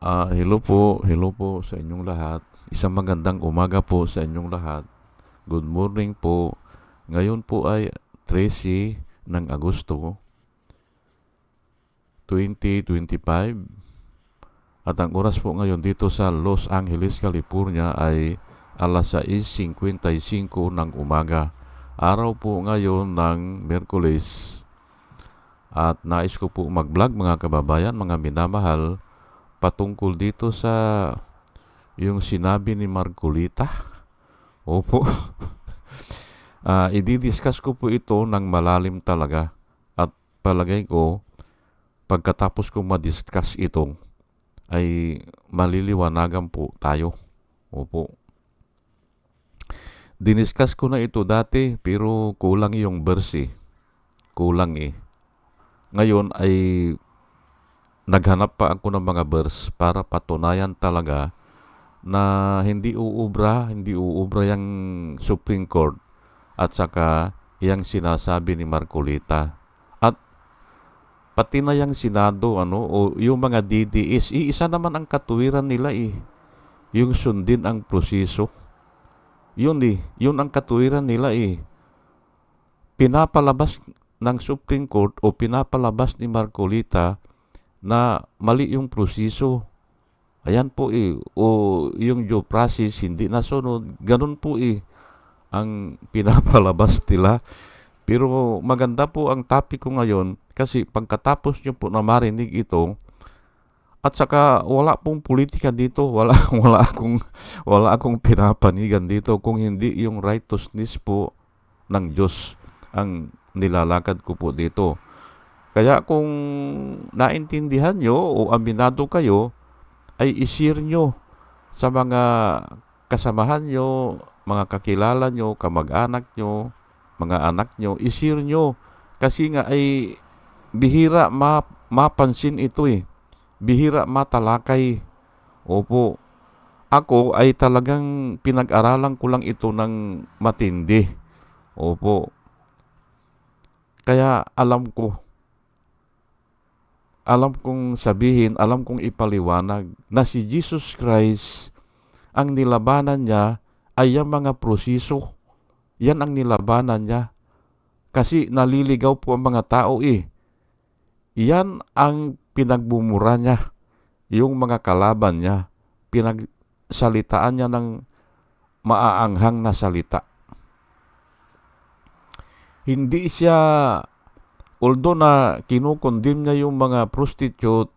Ah, hello po, hello po sa inyong lahat. Isang magandang umaga po sa inyong lahat. Good morning po. Ngayon po ay 13 ng Agosto 2025. At ang oras po ngayon dito sa Los Angeles, California ay alas 6.55 ng umaga. Araw po ngayon ng Merkulis. At nais ko po mag-vlog mga kababayan, mga minamahal, patungkol dito sa yung sinabi ni Marcolita. Opo. Ah, i-discuss ko po ito ng malalim talaga at palagay ko pagkatapos ko ma-discuss ito ay maliliwanagan po tayo. Opo. Diniscuss ko na ito dati pero kulang yung verse eh. Kulang eh. Ngayon ay naghanap pa ako ng mga verse para patunayan talaga na hindi uubra, hindi uubra yung Supreme Court at saka yung sinasabi ni Marcolita. At pati na yung Senado, ano, o yung mga DDS, iisa naman ang katuwiran nila eh. Yung sundin ang proseso. Yun eh, yun ang katuwiran nila eh. Pinapalabas ng Supreme Court o pinapalabas ni Marcolita na mali yung proseso. Ayan po eh. O yung due process hindi nasunod. Ganun po eh ang pinapalabas nila. Pero maganda po ang topic ko ngayon kasi pagkatapos nyo po na marinig ito at saka wala pong politika dito, wala wala akong wala akong pinapanigan dito kung hindi yung righteousness po ng Diyos ang nilalakad ko po dito. Kaya kung naintindihan nyo o aminado kayo, ay isir nyo sa mga kasamahan nyo, mga kakilala nyo, kamag-anak nyo, mga anak nyo, isir nyo. Kasi nga ay bihira ma mapansin ito eh. Bihira matalakay. Opo. Ako ay talagang pinag-aralan ko lang ito ng matindi. Opo. Kaya alam ko, alam kong sabihin, alam kong ipaliwanag na si Jesus Christ, ang nilabanan niya ay yung mga proseso. Yan ang nilabanan niya. Kasi naliligaw po ang mga tao eh. Yan ang pinagbumura niya. Yung mga kalaban niya. Pinagsalitaan niya ng maaanghang na salita hindi siya although na kinukondim niya yung mga prostitute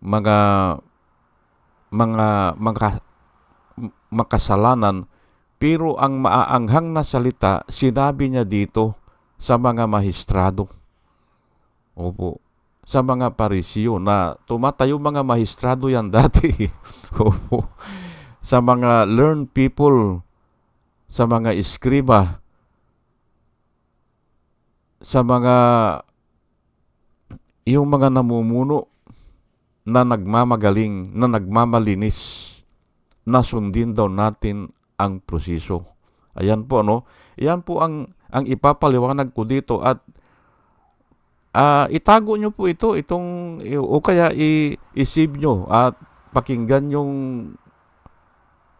mga mga mga makasalanan pero ang maaanghang na salita sinabi niya dito sa mga mahistrado. Opo. Sa mga parisiyo na tumatayo mga mahistrado yan dati. Opo. Sa mga learned people sa mga iskriba sa mga yung mga namumuno na nagmamagaling, na nagmamalinis, na sundin daw natin ang proseso. Ayan po, no? Ayan po ang, ang ipapaliwanag ko dito at uh, itago nyo po ito, itong, o kaya i-save nyo at pakinggan yung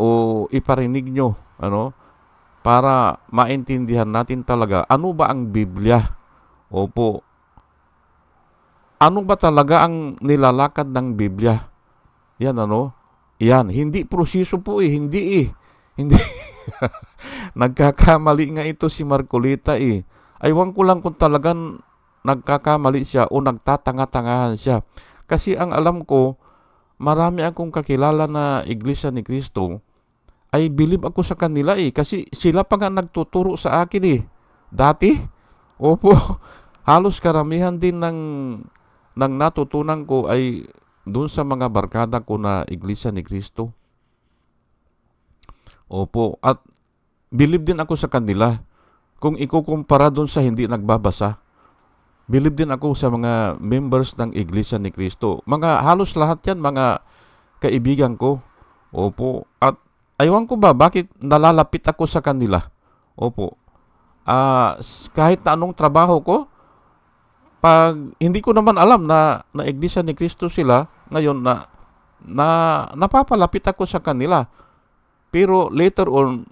o iparinig nyo, ano, para maintindihan natin talaga ano ba ang Biblia. Opo. Ano ba talaga ang nilalakad ng Biblia? Yan ano? Yan, hindi proseso po eh, hindi eh. Hindi. Nagkakamali nga ito si Marcolita eh. Aywan ko lang kung talagang nagkakamali siya o nagtatanga-tangahan siya. Kasi ang alam ko, marami akong kakilala na Iglesia ni Kristo ay believe ako sa kanila eh. Kasi sila pa nga nagtuturo sa akin eh. Dati, opo, halos karamihan din ng, ng natutunan ko ay doon sa mga barkada ko na Iglesia ni Cristo. Opo, at believe din ako sa kanila. Kung ikukumpara doon sa hindi nagbabasa, believe din ako sa mga members ng Iglesia ni Cristo. Mga halos lahat yan, mga kaibigan ko. Opo, at Aywan ko ba, bakit nalalapit ako sa kanila? Opo. Uh, kahit anong trabaho ko, pag hindi ko naman alam na na iglesia ni Kristo sila, ngayon na na napapalapit ako sa kanila. Pero later on,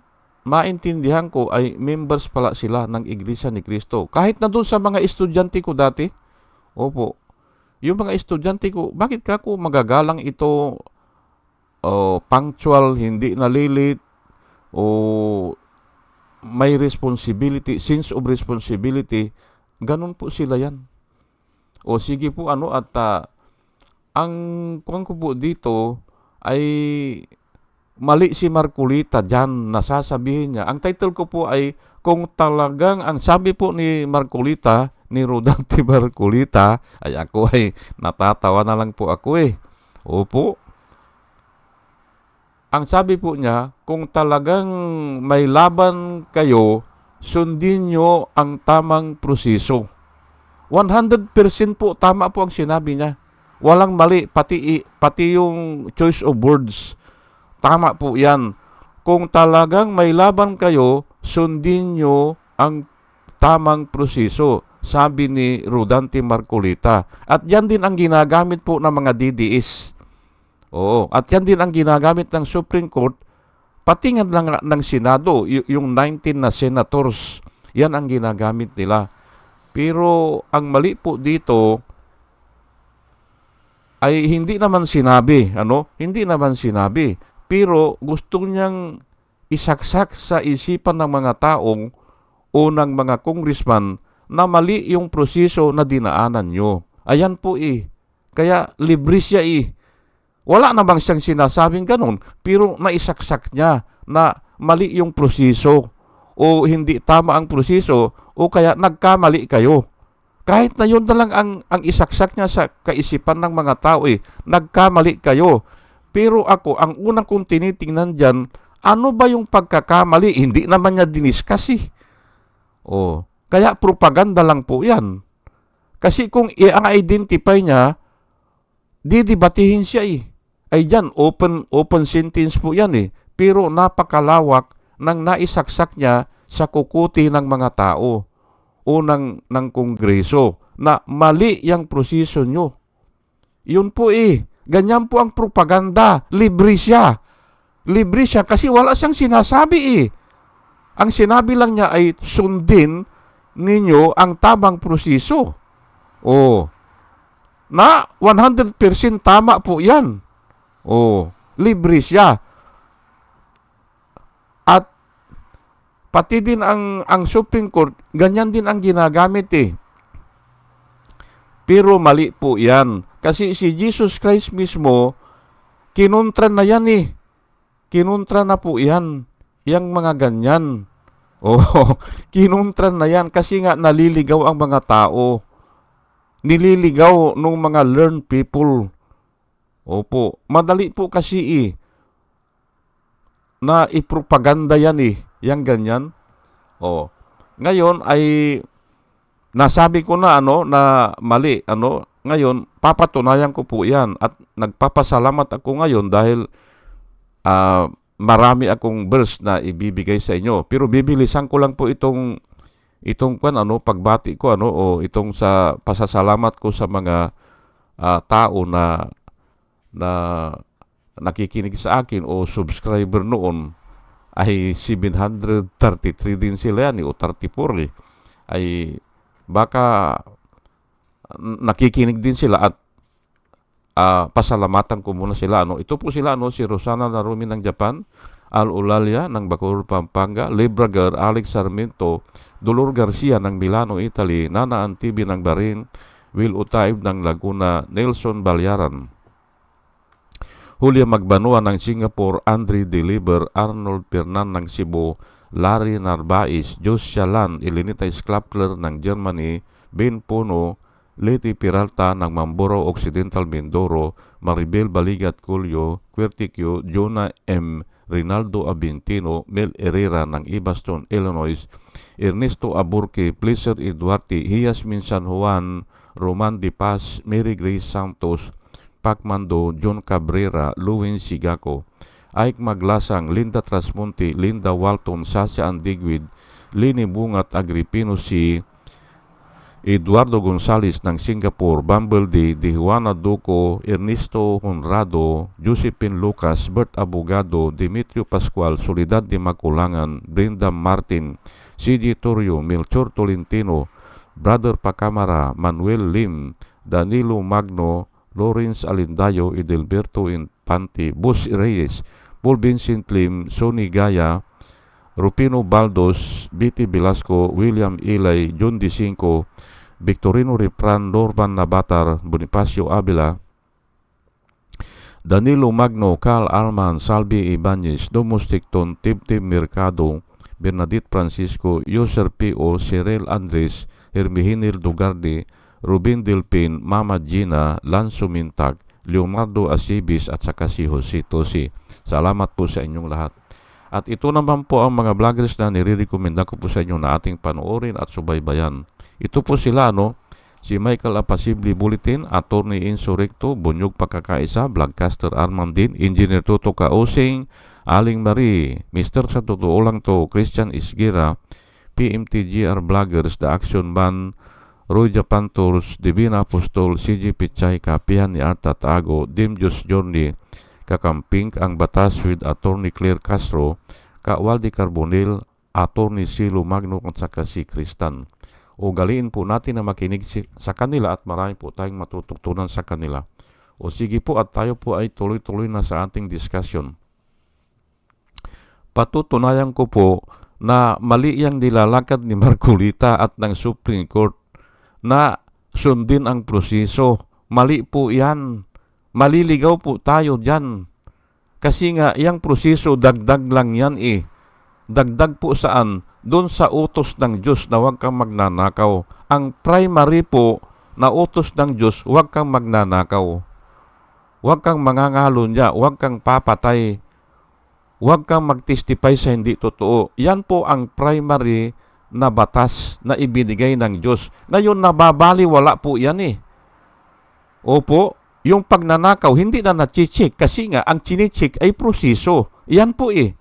maintindihan ko ay members pala sila ng Iglesia ni Cristo. Kahit na doon sa mga estudyante ko dati, opo, yung mga estudyante ko, bakit ka ko magagalang ito oh, punctual, hindi nalilit, o may responsibility, sense of responsibility, ganun po sila yan. O sige po ano at ah, ang kuwan ko po dito ay mali si Marculita dyan, nasasabihin niya. Ang title ko po ay kung talagang ang sabi po ni Marculita, ni Rodante Marculita, ay ako ay natatawa na lang po ako eh. Opo. Ang sabi po niya, kung talagang may laban kayo, sundin nyo ang tamang proseso. 100% po tama po ang sinabi niya. Walang mali, pati, pati yung choice of words. Tama po yan. Kung talagang may laban kayo, sundin nyo ang tamang proseso, sabi ni Rodante Marcolita. At yan din ang ginagamit po ng mga DDS. Oo, at yan din ang ginagamit ng Supreme Court, pati nga ng, Senado, yung 19 na senators, yan ang ginagamit nila. Pero ang mali po dito ay hindi naman sinabi, ano? Hindi naman sinabi. Pero gusto niyang isaksak sa isipan ng mga taong o ng mga congressman na mali yung proseso na dinaanan nyo. Ayan po eh. Kaya libre siya eh. Wala namang siyang sinasabing ganun, pero naisaksak niya na mali yung proseso o hindi tama ang proseso o kaya nagkamali kayo. Kahit na yun na lang ang, ang isaksak niya sa kaisipan ng mga tao eh, nagkamali kayo. Pero ako, ang unang kong tinitingnan dyan, ano ba yung pagkakamali? Hindi naman niya diniskas eh. Oh, kaya propaganda lang po yan. Kasi kung i-identify niya, didibatihin siya eh. Ay dyan, open, open sentence po yan eh. Pero napakalawak ng naisaksak niya sa kukuti ng mga tao o ng, ng kongreso na mali yung proseso nyo. Yun po eh. Ganyan po ang propaganda. Libre siya. Libre siya kasi wala siyang sinasabi eh. Ang sinabi lang niya ay sundin ninyo ang tamang proseso. Oh. Na 100% tama po yan. Oh. Libre siya. At pati din ang ang Supreme Court, ganyan din ang ginagamit eh. Pero mali po 'yan. Kasi si Jesus Christ mismo kinontra na 'yan eh. Kinontra na po 'yan. Yang mga ganyan. Oh, kinontra na 'yan kasi nga naliligaw ang mga tao. Nililigaw ng mga learned people. Opo, madali po kasi eh na ipropaganda yan eh, yang ganyan. Oh. Ngayon ay nasabi ko na ano na mali ano. Ngayon papatunayan ko po 'yan at nagpapasalamat ako ngayon dahil uh, marami akong verse na ibibigay sa inyo. Pero bibilisan ko lang po itong itong kan ano pagbati ko ano o itong sa pasasalamat ko sa mga uh, tao na na nakikinig sa akin o subscriber noon ay 733 din sila yan o 34 eh. ay baka nakikinig din sila at uh, pasalamatan ko muna sila. Ano? Ito po sila, ano, si Rosana Narumi ng Japan, Al Ulalia ng Bacoor, Pampanga, Libragar, Alex Sarmiento, Dolor Garcia ng Milano, Italy, Nana Antibi ng Barin, Will Utaib ng Laguna, Nelson Balyaran, Julia Magbanua ng Singapore, Andre Deliver, Arnold Pernan ng Cebu, Larry Narbais, Jos Shalan, Elenita Sklapler ng Germany, Ben Puno, Leti Peralta ng Mamboro Occidental Mindoro, Maribel Baligat Culio, Querticio, Jonah M., Rinaldo Abintino, Mel Herrera ng Ibaston, Illinois, Ernesto Aburque, Pleasure Eduardi, Hiasmin San Juan, Roman Di Paz, Mary Grace Santos, Pacmando, John Cabrera, Luwin Sigaco, Ike Maglasang, Linda Trasmonte, Linda Walton, Sasha Andigwid, Lini Bungat Agripino si Eduardo Gonzales ng Singapore, Bumblebee, De Juana Duco, Ernesto Honrado, Josephine Lucas, Bert Abogado, Demetrio Pascual, Soledad de Maculangan, Brenda Martin, CJ Torrio, Melchor Tolentino, Brother Pacamara, Manuel Lim, Danilo Magno, Lawrence Alindayo, Edelberto Infante, Bus Reyes, Paul Vincent Lim, Sonny Gaya, Rupino Baldos, B.T. Velasco, William Ilay, John Dicinco, Victorino Ripran, Norman Nabatar, Bonifacio Avila, Danilo Magno, Carl Alman, Salvi Ibanez, Domus Ticton, Tibtib Mercado, Bernadette Francisco, Yoser P.O., Cyril Andres, Hermihinil Dugardi, Rubin Delpin, Mama Gina, Lanzo Mintag, Leonardo Asibis at saka si Jose Tosi. Salamat po sa inyong lahat. At ito naman po ang mga vloggers na nire-recommenda ko po sa inyo na ating panoorin at subaybayan. Ito po sila, no? Si Michael Apasibli Bulletin, Attorney Insurrecto, Bunyog Pagkakaisa, Vlogcaster Armandin, Engineer Toto Kaosing, Aling Marie, Mr. Sa Totoo Lang To, Christian Isgira, PMTGR Vloggers, The Action Man, Roy Japan Tours, Divina Apostol, CG Pichay, Kapihan ni Arta Tago, Dim Diyos Journey, kakamping ang batas with Attorney Claire Castro, ka Waldi Carbonil, Attorney Silo Magno at saka si Kristan. O galiin po natin na makinig sa kanila at marami po tayong matututunan sa kanila. O sige po at tayo po ay tuloy-tuloy na sa ating discussion. Patutunayan ko po na mali yang nilalakad ni Marcolita at ng Supreme Court na sundin ang proseso. Mali po yan maliligaw po tayo dyan. Kasi nga, yung proseso, dagdag lang yan eh. Dagdag po saan? Doon sa utos ng Diyos na huwag kang magnanakaw. Ang primary po na utos ng Diyos, huwag kang magnanakaw. Huwag kang mangangalo niya, huwag kang papatay. Huwag kang magtestify sa hindi totoo. Yan po ang primary na batas na ibinigay ng Diyos. Ngayon, nababali, wala po yan eh. Opo, yung pagnanakaw, hindi na nachichik kasi nga ang chinichik ay proseso. Yan po eh.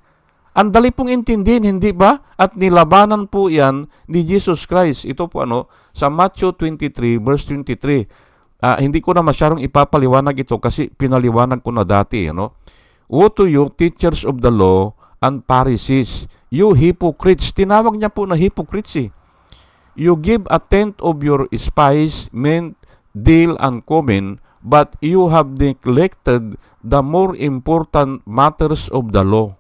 Ang dali pong intindihin, hindi ba? At nilabanan po yan ni Jesus Christ. Ito po ano, sa Matthew 23 verse 23. Uh, hindi ko na masyadong ipapaliwanag ito kasi pinaliwanag ko na dati. Ano? Woe to you, teachers of the law and Pharisees, you hypocrites. Tinawag niya po na hypocrites eh. You give a tenth of your spice, mint, dill, and cumin, but you have neglected the more important matters of the law.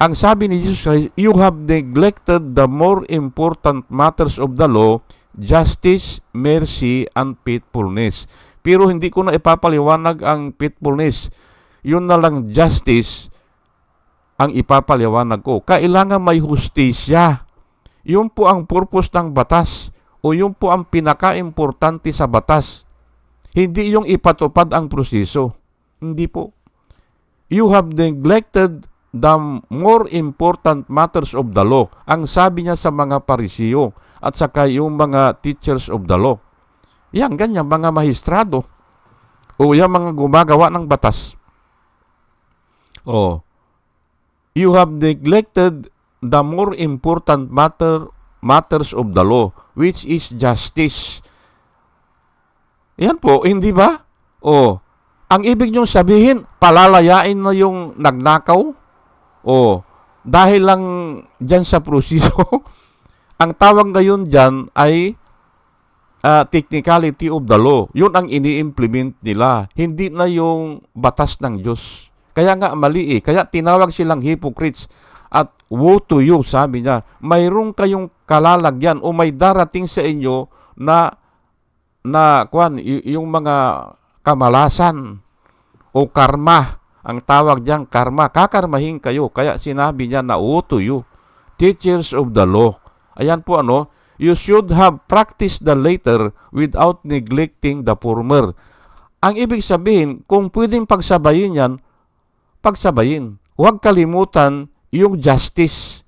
Ang sabi ni Jesus Christ, you have neglected the more important matters of the law, justice, mercy, and faithfulness. Pero hindi ko na ipapaliwanag ang faithfulness. Yun na lang justice ang ipapaliwanag ko. Kailangan may hustisya. Yun po ang purpose ng batas o yung po ang pinaka-importante sa batas. Hindi yung ipatupad ang proseso. Hindi po. You have neglected the more important matters of the law. Ang sabi niya sa mga parisiyo at saka yung mga teachers of the law. Yan, ganyan, mga mahistrado. O yan, mga gumagawa ng batas. Oh, you have neglected the more important matter matters of the law, which is justice. Yan po, hindi ba? O, ang ibig niyong sabihin, palalayain na yung nagnakaw? O, dahil lang dyan sa proseso, ang tawag ngayon dyan ay uh, technicality of the law. Yun ang ini-implement nila. Hindi na yung batas ng Diyos. Kaya nga mali eh. Kaya tinawag silang hypocrites. At woe to you, sabi niya, mayroon kayong kalalagyan o may darating sa inyo na na kwan yung mga kamalasan o karma. Ang tawag diyan karma. Kakarmahin kayo. Kaya sinabi niya na woe to you teachers of the law. Ayan po ano you should have practiced the later without neglecting the former. Ang ibig sabihin kung pwedeng pagsabayin yan pagsabayin huwag kalimutan yung justice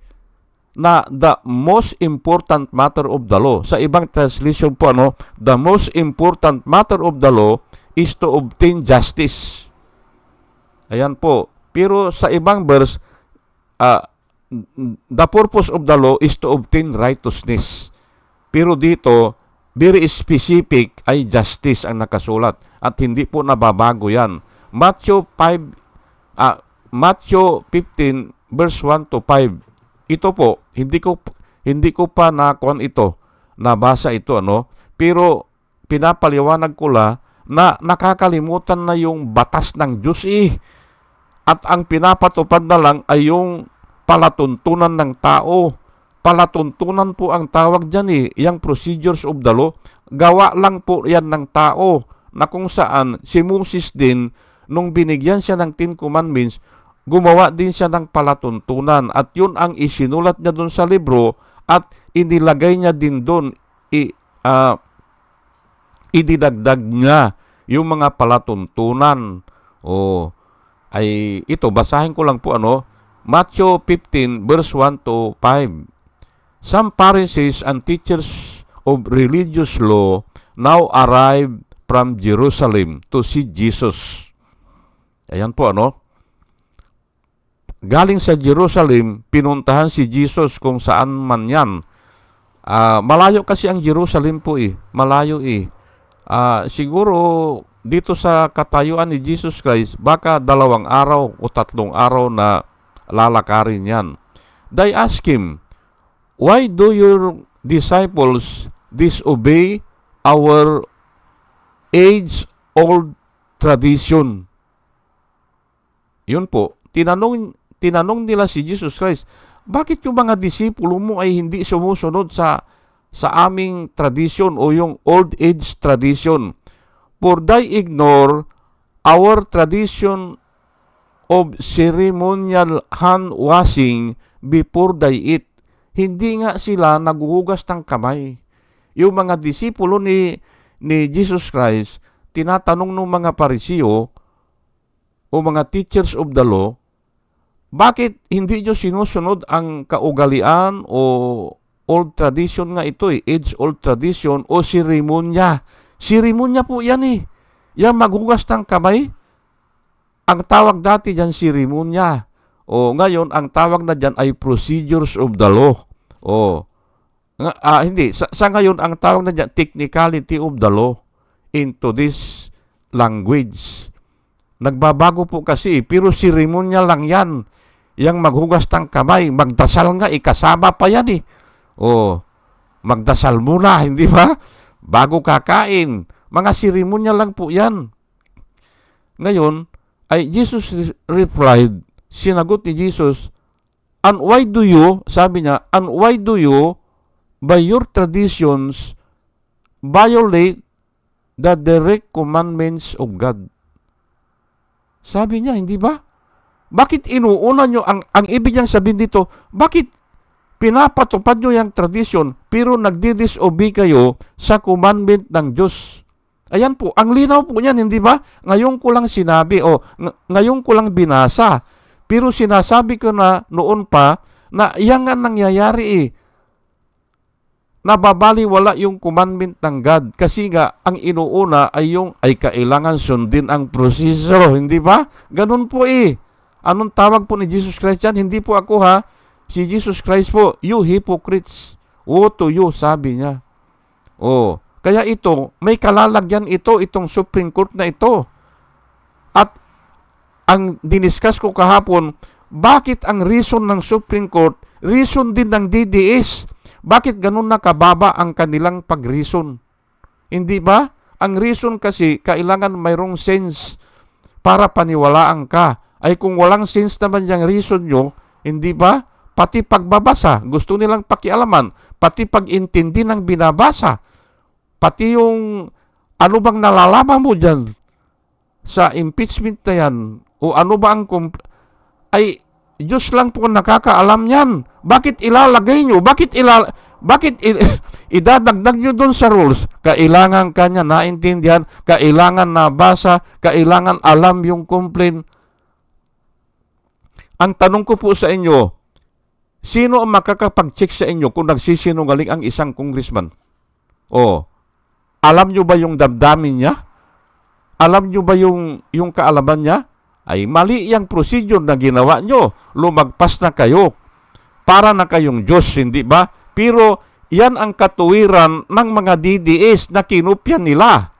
na the most important matter of the law. Sa ibang translation po, ano, the most important matter of the law is to obtain justice. Ayan po. Pero sa ibang verse, uh, the purpose of the law is to obtain righteousness. Pero dito, very specific ay justice ang nakasulat at hindi po nababago yan. Matthew 5 ah, Matthew 15 verse 1 to 5. Ito po, hindi ko hindi ko pa nakuan ito, nabasa ito ano, pero pinapaliwanag ko la na nakakalimutan na yung batas ng Diyos eh. At ang pinapatupad na lang ay yung palatuntunan ng tao. Palatuntunan po ang tawag dyan eh. Yung procedures of the law, gawa lang po yan ng tao na kung saan si Moses din, nung binigyan siya ng Ten Commandments, gumawa din siya ng palatuntunan at yun ang isinulat niya doon sa libro at inilagay niya din doon i, ah, ididagdag niya yung mga palatuntunan. O ay ito basahin ko lang po ano Matthew 15 verse 1 to 5. Some Pharisees and teachers of religious law now arrived from Jerusalem to see Jesus. Ayan po ano. Galing sa Jerusalem, pinuntahan si Jesus kung saan man yan. Ah, malayo kasi ang Jerusalem po eh. Malayo eh. Ah, siguro dito sa katayuan ni Jesus Christ, baka dalawang araw o tatlong araw na lalakarin yan. They ask him, Why do your disciples disobey our age-old tradition? Yun po, tinanong, tinanong nila si Jesus Christ, bakit yung mga disipulo mo ay hindi sumusunod sa sa aming tradition o yung old age tradition? For they ignore our tradition of ceremonial hand washing before they eat. Hindi nga sila naguhugas ng kamay. Yung mga disipulo ni, ni Jesus Christ, tinatanong ng mga parisiyo o mga teachers of the law, bakit hindi nyo sinusunod ang kaugalian o old tradition nga ito eh, age old tradition o seremonya. Seremonya po yan eh. Yan maghugas ng kamay. Ang tawag dati dyan seremonya. O ngayon, ang tawag na dyan ay procedures of the law. O, ah, hindi. Sa, sa ngayon, ang tawag na dyan, technicality of the law into this language. Nagbabago po kasi, eh, pero seremonya lang yan. Yang maghugas ng kamay, magdasal nga, ikasama pa yan eh. O, magdasal muna, hindi ba? Bago kakain. Mga seremonya lang po yan. Ngayon, ay Jesus re- replied, sinagot ni Jesus, And why do you, sabi niya, and why do you, by your traditions, violate the direct commandments of God? Sabi niya, hindi ba? Bakit inuuna nyo, ang, ang ibig niyang sabihin dito, bakit pinapatupad nyo yung tradisyon pero nagdi-disobey kayo sa commandment ng Diyos? Ayan po, ang linaw po niyan, hindi ba? Ngayon ko lang sinabi, o ng- ngayon ko lang binasa. Pero sinasabi ko na noon pa na yan nga nangyayari eh. Nababaliwala yung commandment ng God. Kasi nga, ang inuuna ay yung, ay kailangan sundin ang proseso, hindi ba? Ganun po eh. Anong tawag po ni Jesus Christ yan? Hindi po ako ha. Si Jesus Christ po, you hypocrites. Woe to you, sabi niya. Oh, kaya ito, may kalalagyan ito, itong Supreme Court na ito. At ang diniscuss ko kahapon, bakit ang reason ng Supreme Court, reason din ng DDS, bakit ganun nakababa ang kanilang pag-reason? Hindi ba? Ang reason kasi, kailangan mayroong sense para paniwalaan ka. Ay kung walang sense naman yung reason nyo, hindi ba? Pati pagbabasa, gusto nilang pakialaman. Pati pag-intindi ng binabasa. Pati yung ano bang nalalaman mo dyan sa impeachment na yan o ano ba ang ay Diyos lang po nakakaalam yan. Bakit ilalagay nyo? Bakit ilal bakit i- idadagdag nyo doon sa rules? Kailangan kanya naintindihan, kailangan nabasa, kailangan alam yung complaint. Ang tanong ko po sa inyo, sino ang makakapag-check sa inyo kung nagsisinungaling ang isang congressman? O, alam nyo ba yung damdamin niya? Alam nyo ba yung, yung kaalaman niya? Ay mali yung procedure na ginawa nyo. Lumagpas na kayo. Para na kayong Diyos, hindi ba? Pero yan ang katuwiran ng mga DDS na kinupyan nila.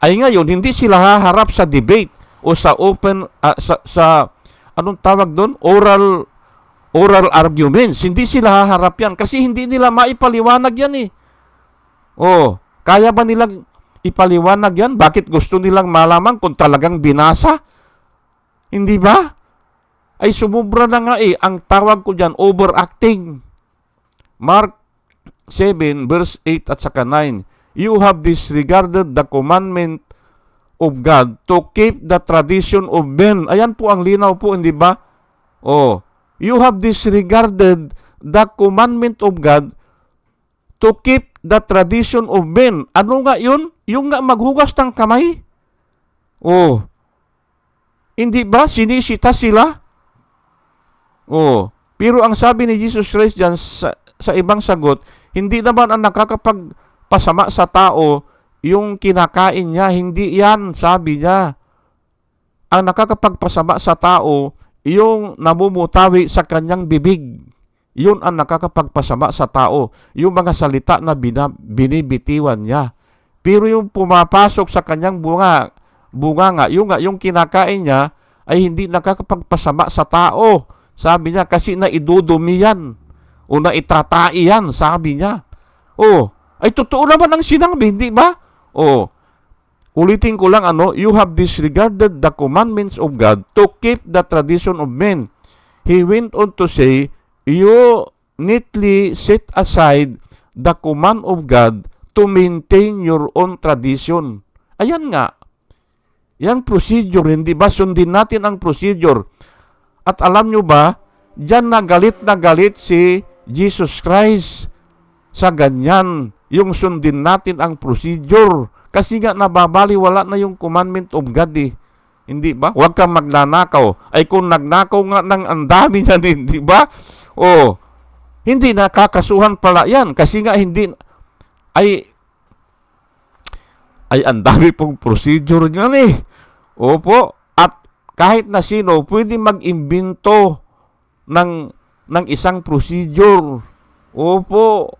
Ay ngayon, hindi sila haharap sa debate o sa open, ah, sa, sa, anong tawag doon? Oral, oral arguments. Hindi sila haharap yan kasi hindi nila maipaliwanag yan eh. Oh, kaya ba nilang ipaliwanag yan? Bakit gusto nilang malaman kung talagang binasa? Hindi ba? Ay sumubra na nga eh. Ang tawag ko dyan, overacting. Mark 7 verse 8 at saka 9. You have disregarded the commandment of God to keep the tradition of men. Ayan po ang linaw po, hindi ba? Oh, you have disregarded the commandment of God to keep the tradition of men. Ano nga yun? Yung nga maghugas ng kamay? Oh, hindi ba sinisita sila? Oh, pero ang sabi ni Jesus Christ dyan sa, sa ibang sagot, hindi naman ang nakakapagpasama sa tao yung kinakain niya. Hindi yan, sabi niya. Ang nakakapagpasama sa tao, yung namumutawi sa kanyang bibig. Yun ang nakakapagpasama sa tao. Yung mga salita na bina, binibitiwan niya. Pero yung pumapasok sa kanyang bunga, bunga nga, yung, nga, yung kinakain niya, ay hindi nakakapagpasama sa tao. Sabi niya, kasi naidudumi yan. O naitratai yan, sabi niya. Oh, ay totoo naman ang sinabi, hindi ba? Oh, ulitin ko lang ano, you have disregarded the commandments of God to keep the tradition of men. He went on to say, you neatly set aside the command of God to maintain your own tradition. Ayan nga. Yang procedure, hindi ba? Sundin natin ang procedure. At alam nyo ba, dyan na galit na galit si Jesus Christ sa ganyan. Yung sundin natin ang procedure. Kasi nga nababaliwala na yung commandment of God eh. Hindi ba? Huwag kang magnanakaw. Ay kung nagnakaw nga ng ang dami niyan, hindi ba? O, hindi nakakasuhan pala yan. Kasi nga hindi, ay, ay ang dami pong procedure niyan eh. Opo. At kahit na sino, pwede mag-imbento ng, ng isang procedure. Opo.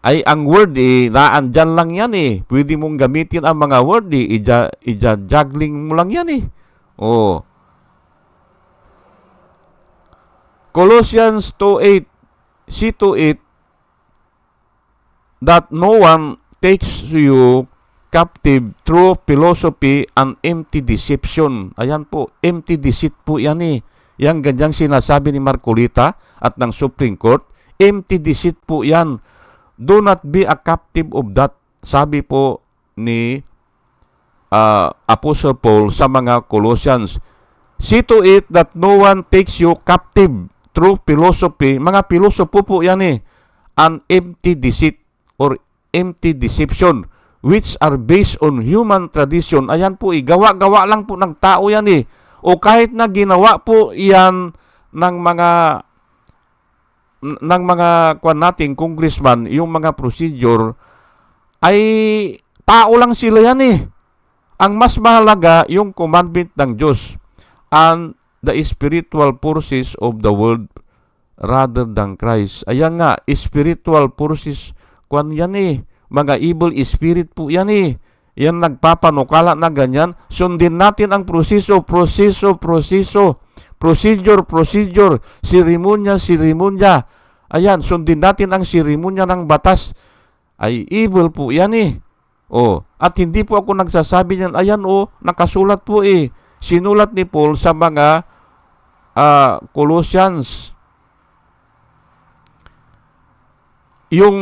Ay, ang word eh, naandyan lang yan eh. Pwede mong gamitin ang mga word eh. Ija, ija-juggling mo lang yan eh. Oh. Colossians 2.8 See to it that no one takes you captive through philosophy and empty deception. Ayan po, empty deceit po yan eh. Yang ganyang sinasabi ni Marcolita at ng Supreme Court, empty deceit po yan. Do not be a captive of that. Sabi po ni uh, Apostle Paul sa mga Colossians. See to it that no one takes you captive through philosophy. Mga pilosopo po yan eh. An empty deceit or empty deception which are based on human tradition. Ayan po, eh, gawa-gawa lang po ng tao yan eh. O kahit na ginawa po yan ng mga ng mga kwan nating congressman, yung mga procedure ay tao lang sila yan eh. Ang mas mahalaga yung commandment ng Diyos and the spiritual forces of the world rather than Christ. Ayan nga, spiritual forces kwan yan eh mga evil spirit po yan eh. Yan nagpapanukala na ganyan. Sundin natin ang proseso, proseso, proseso. Procedure, procedure. Sirimonya, sirimonya. Ayan, sundin natin ang sirimonya ng batas. Ay evil po yan eh. Oh, at hindi po ako nagsasabi niyan, ayan oh, nakasulat po eh. Sinulat ni Paul sa mga uh, Colossians yung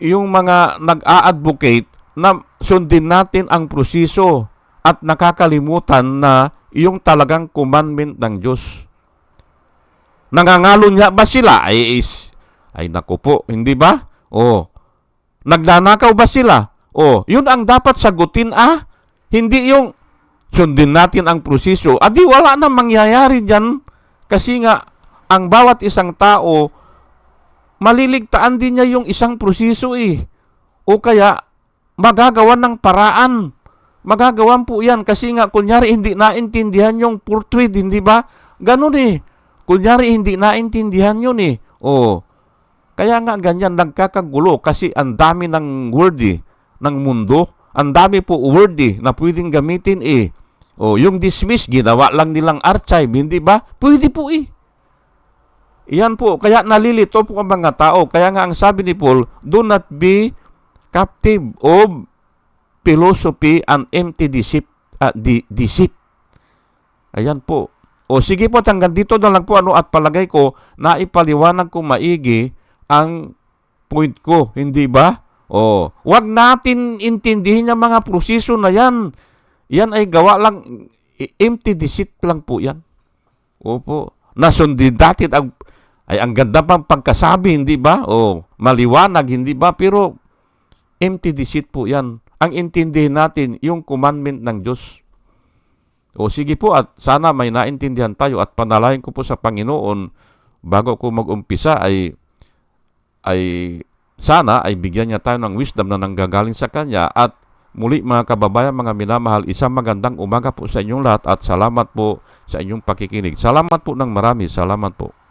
yung mga nag-a-advocate na sundin natin ang proseso at nakakalimutan na yung talagang commandment ng Diyos. Nangangalo niya ba sila? Ay, is, ay naku po, hindi ba? Oh. Nagnanakaw ba sila? Oh, yun ang dapat sagutin ah. Hindi yung sundin natin ang proseso. Adi wala na mangyayari diyan kasi nga ang bawat isang tao maliligtaan din niya yung isang proseso eh. O kaya, magagawan ng paraan. Magagawan po yan kasi nga kunyari hindi naintindihan yung portrait, hindi ba? Ganun eh. Kunyari hindi naintindihan yun eh. O, Kaya nga ganyan nagkakagulo kasi ang dami ng wordy ng mundo, ang dami po wordy na pwedeng gamitin eh. O yung dismiss, ginawa lang nilang archive, hindi ba? Pwede po eh. Iyan po, kaya nalilito po ang mga tao. Kaya nga ang sabi ni Paul, do not be captive of philosophy and empty deceit. ah, di- deceit. Ayan po. O sige po, hanggang dito na lang po ano at palagay ko na ipaliwanag ko maigi ang point ko, hindi ba? O, wag natin intindihin yung mga proseso na yan. Yan ay gawa lang, empty deceit lang po yan. Opo. Nasundin dati ang ay ang ganda pang pagkasabi, hindi ba? O maliwanag, hindi ba? Pero empty deceit po yan. Ang intindihin natin, yung commandment ng Diyos. O sige po at sana may naintindihan tayo at panalahin ko po sa Panginoon bago ko mag-umpisa ay ay sana ay bigyan niya tayo ng wisdom na nanggagaling sa Kanya at muli mga kababayan, mga minamahal, isang magandang umaga po sa inyong lahat at salamat po sa inyong pakikinig. Salamat po ng marami. Salamat po.